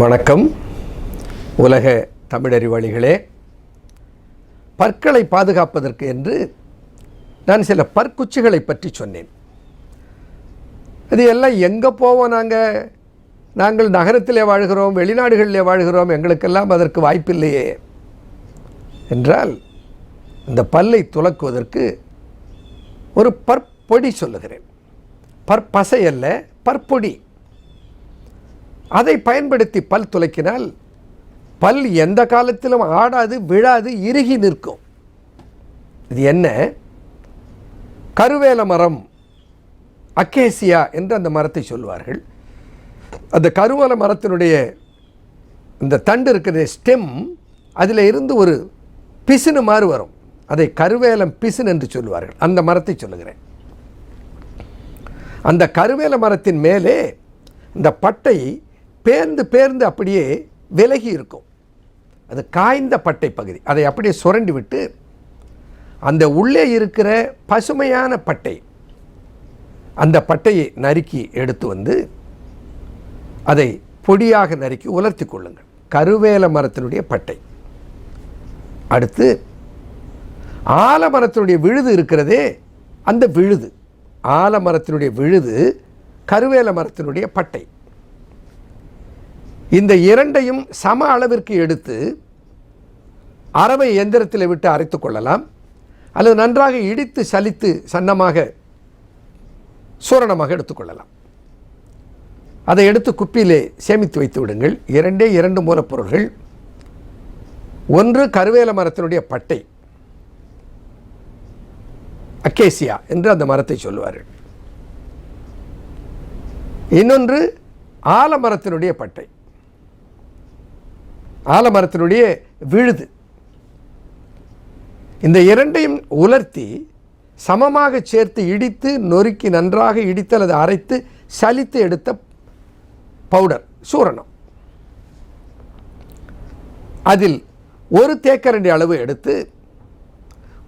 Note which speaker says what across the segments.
Speaker 1: வணக்கம். உலக தமிழறிவாளிகளே பற்களை பாதுகாப்பதற்கு என்று நான் சில பற்குச்சிகளை பற்றி சொன்னேன். அது எல்லாம் எங்கே போவோம் நாங்கள் நாங்கள் நகரத்திலே வாழ்கிறோம் வெளிநாடுகளிலே வாழ்கிறோம் எங்களுக்கெல்லாம் அதற்கு வாய்ப்பில்லையே. என்றால் இந்த பல்லை துலக்குவதற்கு ஒரு பற்பொடி சொல்லுகிறேன். பற்பசை அல்ல பற்பொடி. அதை பயன்படுத்தி பல் துளைக்கினால் பல் எந்த காலத்திலும் ஆடாது விழாது இறுகி நிற்கும். இது என்ன? கருவேல மரம் அக்கேசியா என்று அந்த மரத்தை சொல்வார்கள். அந்த கருவேல மரத்தினுடைய இந்த தண்டு இருக்கிற ஸ்டெம் அதில் இருந்து ஒரு பிசுனு மாதிரி வரும். அதை கருவேலம் பிசுன் என்று சொல்வார்கள். அந்த மரத்தை சொல்லுகிறேன். அந்த கருவேல மரத்தின் மேலே இந்த பட்டை பேர்ந்து பேர்ந்து அப்படியே விலகி இருக்கும். அது காய்ந்த பட்டை பகுதி. அதை அப்படியே சுரண்டி விட்டு அந்த உள்ளே இருக்கிற பசுமையான பட்டை அந்த பட்டையை நறுக்கி எடுத்து வந்து அதை பொடியாக நறுக்கி உலர்த்தி கொள்ளுங்கள். கருவேல மரத்தினுடைய பட்டை. அடுத்து ஆலமரத்தினுடைய விழுது இருக்கிறதே அந்த விழுது. ஆலமரத்தினுடைய விழுது கருவேல மரத்தினுடைய பட்டை. இந்த இரண்டையும் சம அளவிற்கு எடுத்து அரவை எந்திரத்தில் விட்டு அரைத்து கொள்ளலாம். அல்லது நன்றாக இடித்து சலித்து சன்னமாக சூரணமாக எடுத்துக்கொள்ளலாம் அதை எடுத்து குப்பியிலே சேமித்து வைத்து விடுங்கள். இரண்டே இரண்டு மூலப்பொருள்கள். ஒன்று கருவேல மரத்தினுடைய பட்டை. அக்கேசியா என்று அந்த மரத்தை சொல்லுவார்கள். இன்னொன்று ஆலமரத்தினுடைய பட்டை. ஆலமரத்தினுடைய விழுது. இந்த இரண்டையும் உலர்த்தி சமமாக சேர்த்து இடித்து நொறுக்கி நன்றாக இடித்து அல்லது அரைத்து சலித்து எடுத்த பவுடர் சூரணம். அதில் ஒரு தேக்கரண்டி அளவு எடுத்து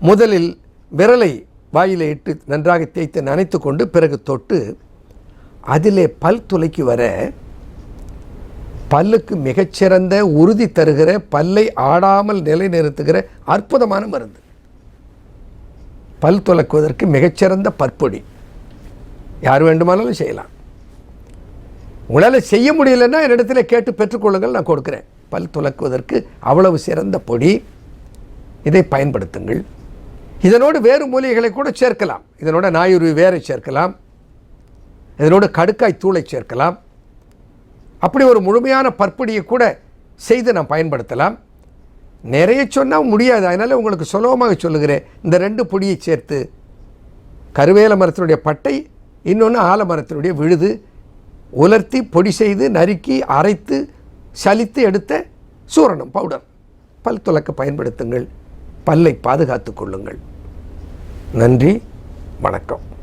Speaker 1: முதலில் விரலை வாயிலை இட்டு நன்றாக தேய்த்து நனைத்து கொண்டு பிறகு தொட்டு அதிலே பல் துளைக்கு வர பல்லுக்கு மிகச்சிறந்த உறுதி தருகிற பல்லை ஆடாமல் நிலைநிறுத்துகிற அற்புதமான மருந்து. பல் துலக்குவதற்கு மிகச்சிறந்த பற்பொடி. யார் வேண்டுமானாலும் செய்யலாம். உங்களால் செய்ய முடியலன்னா என்னிடத்துல கேட்டு பெற்றுக்கொள்ளுங்கள் நான் கொடுக்குறேன். பல் துலக்குவதற்கு அவ்வளவு சிறந்த பொடி. இதை பயன்படுத்துங்கள். இதனோடு வேறு மூலிகைகளை கூட சேர்க்கலாம். இதனோட நாயுருவி வேரை சேர்க்கலாம். இதனோடு கடுக்காய் தூளை சேர்க்கலாம். அப்படி ஒரு முழுமையான பற்பொடியை கூட செய்து நான் பயன்படுத்தலாம். நிறைய சொன்னால் முடியாது. அதனால் உங்களுக்கு சுலபமாக சொல்லுகிறேன். இந்த ரெண்டு பொடியை சேர்த்து கருவேல மரத்தினுடைய பட்டை இன்னொன்று ஆலமரத்தினுடைய விழுது உலர்த்தி பொடி செய்து நறுக்கி அரைத்து சலித்து எடுத்த சூரணம் பவுடர். பல் துலக்க பயன்படுத்துங்கள். பல்லை பாதுகாத்து கொள்ளுங்கள். நன்றி. வணக்கம்.